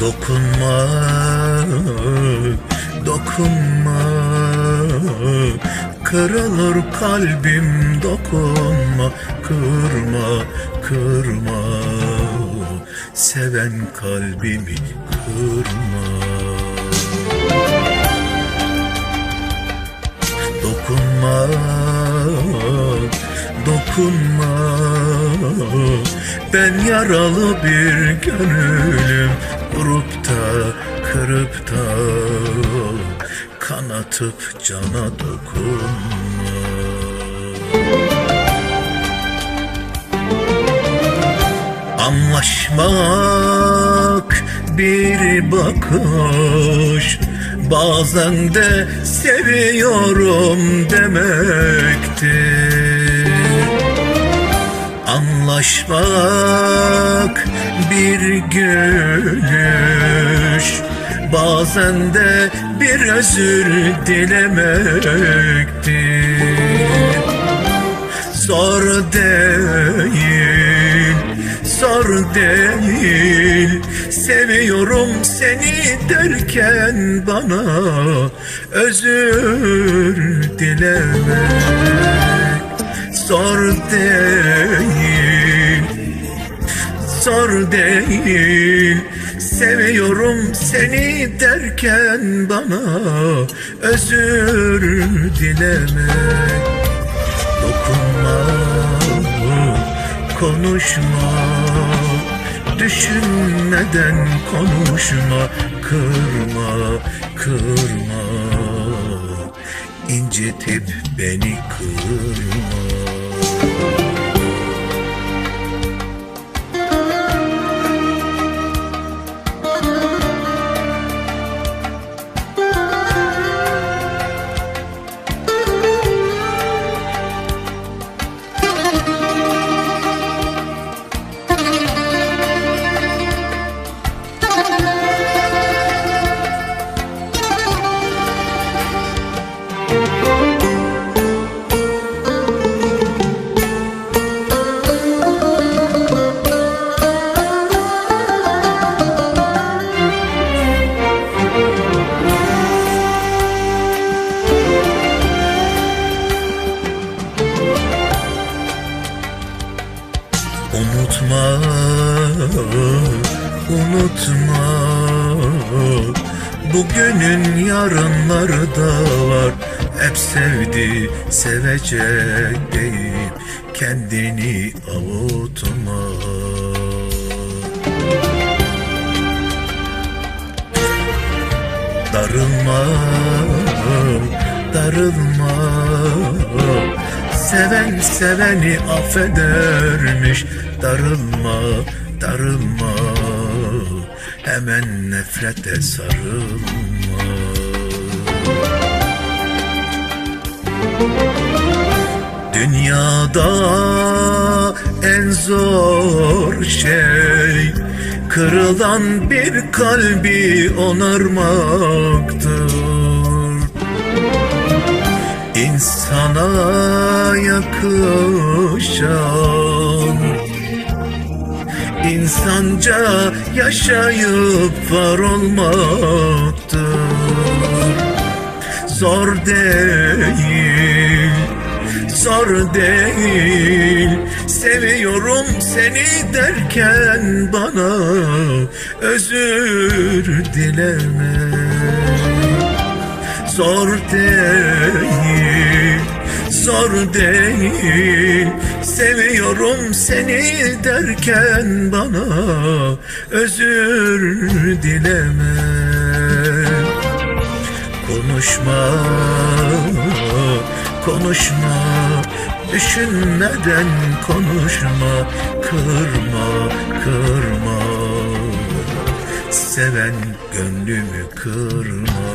Dokunma, dokunma. Kırılır kalbim dokunma. Kırma, kırma. Seven kalbimi kırma. Dokunma, dokunma. Ben yaralı bir gönlüm Vurup da, kırıp da Kanatıp cana dokunma. Anlaşmak bir bakış Bazen de seviyorum demektir Anlaşmak bir gülüş. Bazen de bir özür dilemektir. Zor değil, zor değil. Seviyorum seni derken bana özür dilemek. Zor değil, zor değil. Seviyorum seni derken bana özür dilemek Dokunma, konuşma Düşünmeden konuşma Kırma, kırma. İncitip beni kırma Unutma, unutma. Bugünün yarınları da var. Hep sevdi, sevecek deyip Kendini avutma. Darılma, darılma Seven seveni affedermiş. Darılma, darılma. Hemen nefrete sarılma. Dünyada en zor şey Kırılan bir kalbi onarmaktır İnsana yakışan insanca yaşayıp var olmaktır Zor değil, zor değil. Seviyorum seni derken bana özür dileme Zor değil, zor değil. Seviyorum seni derken bana özür dileme. Konuşma, konuşma Düşünmeden konuşma. Kırma, kırma. Seven gönlümü kırma